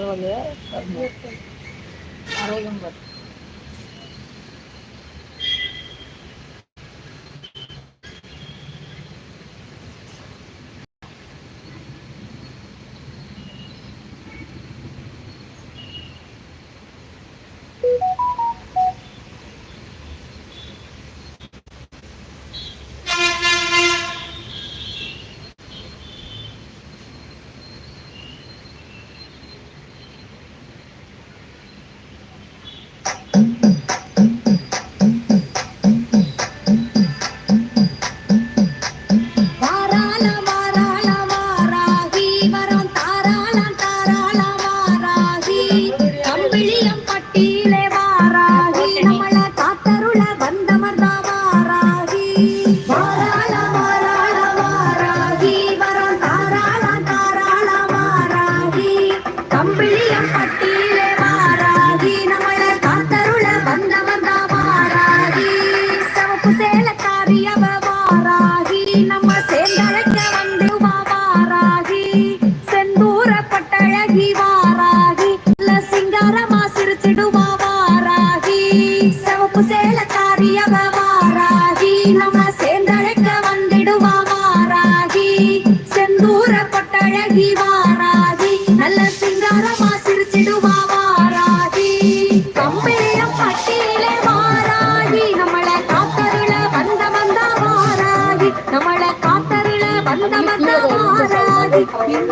பரவாயில்ல பரவாயில்ல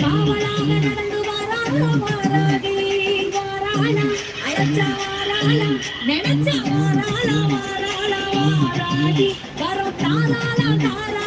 காவலாக நடந்து வராரோ மாறாகி வாராளா அழைச்சா வாராளா நினைச்சா வாராளா வாராளா வாராகி வரும் தாராளா தாரா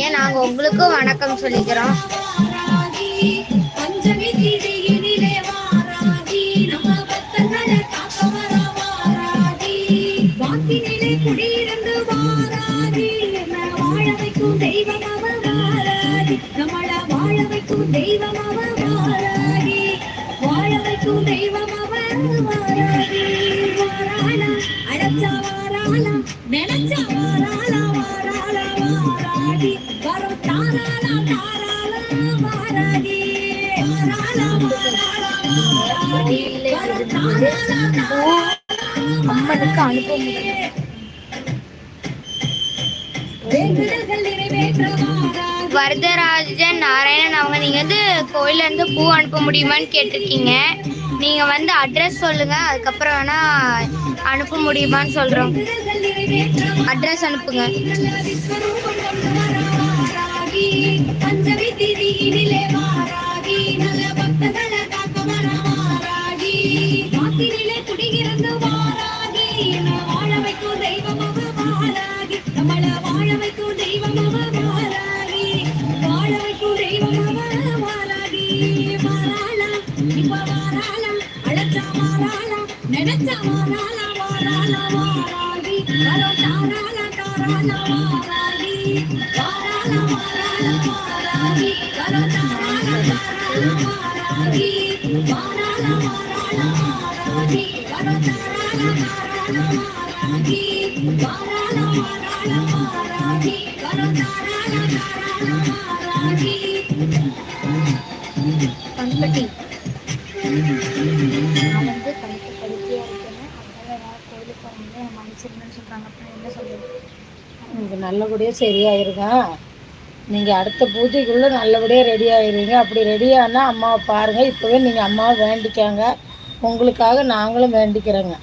இருக்கீங்க நாங்கள் உங்களுக்கும் வணக்கம் சொல்லிக்கிறோம். அம்மனுக்கு அனுப்ப முடியல வரதராஜன் நாராயணன் அவங்க நீங்க வந்து கோயில இருந்து பூ அனுப்ப முடியுமான்னு கேட்டிருக்கீங்க. நீங்க வந்து அட்ரஸ் சொல்லுங்க அதுக்கப்புறம் வேணா அனுப்ப முடியுமான்னு சொல்றோம். அட்ரஸ் அனுப்புங்க. பஞ்சமி திதியிலே పంపటి உங்களுக்கு நல்லபடியாக சரியாயிருங்க. நீங்கள் அடுத்த பூஜைக்குள்ளே நல்லபடியாக ரெடி ஆயிருவீங்க அப்படி ரெடி ஆனால் அம்மாவை பாருங்கள் இப்போவே நீங்கள் அம்மாவை வேண்டிக்காங்க. உங்களுக்காக நாங்களும் வேண்டிக்கிறோங்க.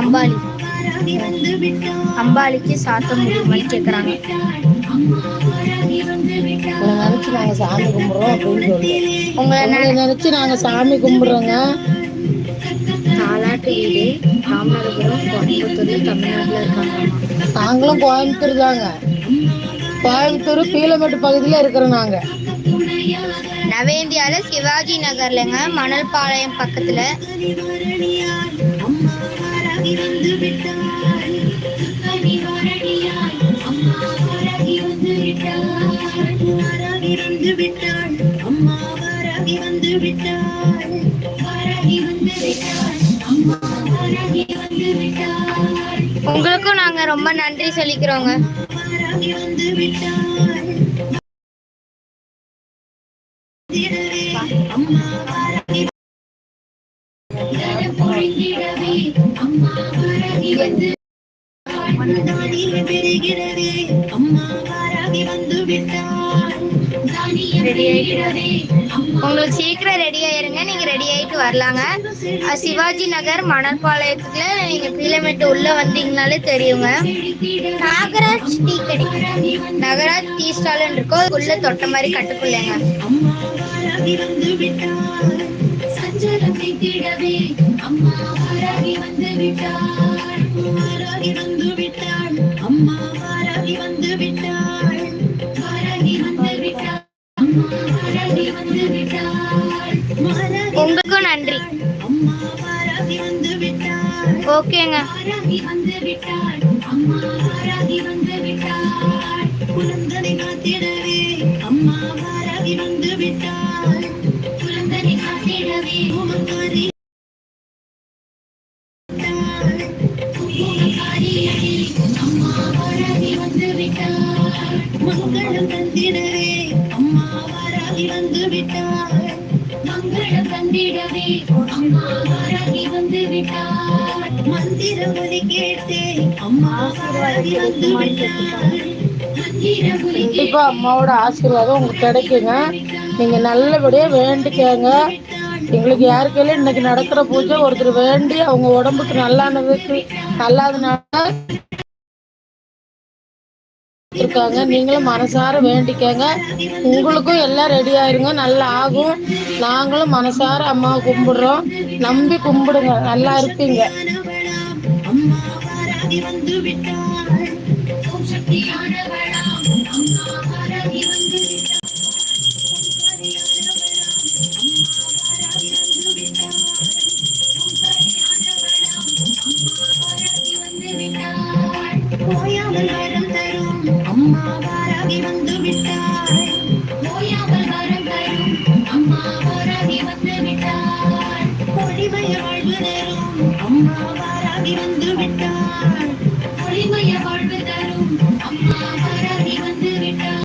அம்பாளி அம்பாளிக்கு சாத்த முடியுமான்னு கேட்குறாங்க உங்களை நினச்சி நாங்கள் சாமி கும்பிட்றோம் அப்படின்னு சொல்லி. உங்களை நினச்சி நாங்கள் சாமி கும்பிட்றோங்க. தாலாட்டு வீடு ராமநாதபுரம் கோயம்புத்தூர் தமிழ்நாட்டில் இருக்காங்க. நாங்களும் கோயம்புத்தூர் தாங்க. கோயம்புத்தூர் பீலமேட்டு பகுதியில் இருக்கிறோம் நாங்கள் நவேந்தியால சிவாஜி நகர்லங்க மணல் பாளையம் பக்கத்துல. வாராகி வந்து விட்டாள் அம்மா வந்து விட்டாள் வாராகி வந்து விட்டாள் அம்மா வந்து விட்டாள் உங்களுக்கும் நாங்க ரொம்ப நன்றி சொல்லிக்கிறோங்க வாராகி வந்து விட்டாள் அம்மா வாராகி வந்து உங்களுக்கு சீக்கிரம் ரெடி ஆயிருங்க. நீங்க ரெடி ஆயிட்டு வரலாங்க. சிவாஜி நகர் மணற்பாளையத்துல நீங்க கிலோமீட்டர் உள்ள வந்தீங்கனாலே தெரியுங்க. நாகராஜ் டீ கடை நகராஜ் டீ ஸ்டால் இருக்கும் உள்ள தொட்ட மாதிரி கட்டுக்குள்ளேங்க. அம்மா வந்து அம்மா வாராகி வந்து விட்டாள். அம்மா வாராகி வந்து விட்டாள். வாராகி வந்து விட்டாள். அம்மா வாராகி வந்து விட்டாள். வாராகி உங்களுக்கும் நன்றி. அம்மா வாராகி வந்து விட்டாள். ஓகேங்க. வாராகி வந்து விட்டாள். அம்மா வாராகி வந்து விட்டாள். குழந்தனை காத்திடவே அம்மா வாராகி வந்து விட்டாள். குழந்தனை காத்திடவே உமக்காரி தந்திடவே அம்மா வாராகி வந்து விட்டார். மங்களம் தந்திடவே. அம்மா வாராகி வந்து விட்டார். மந்திர ஒலி கேட்டே. அம்மா வாராகி வந்து விட்டார். கண்டிப்பா அம்மாவோட ஆசீர்வாதம் உங்களுக்கு கிடைக்குங்க. நீங்க நல்லபடியா வேண்டிக்கங்க. எங்களுக்கு யாருக்கையில இன்னைக்கு நடக்கிற பூஜை ஒருத்தர் வேண்டி அவங்க உடம்புக்கு நல்லானதுக்கு நல்லாதனால இருக்காங்க. நீங்களும் மனசார வேண்டிக்கங்க. உங்களுக்கும் எல்லாம் ரெடி ஆயிருங்க. நல்லா ஆகும். நாங்களும் மனசார அம்மாவை கும்பிடுறோம். நம்பி கும்பிடுங்க. நல்லா இருப்பீங்க. அம்மா வந்து விட்டாள் தரும் வந்து விட்டு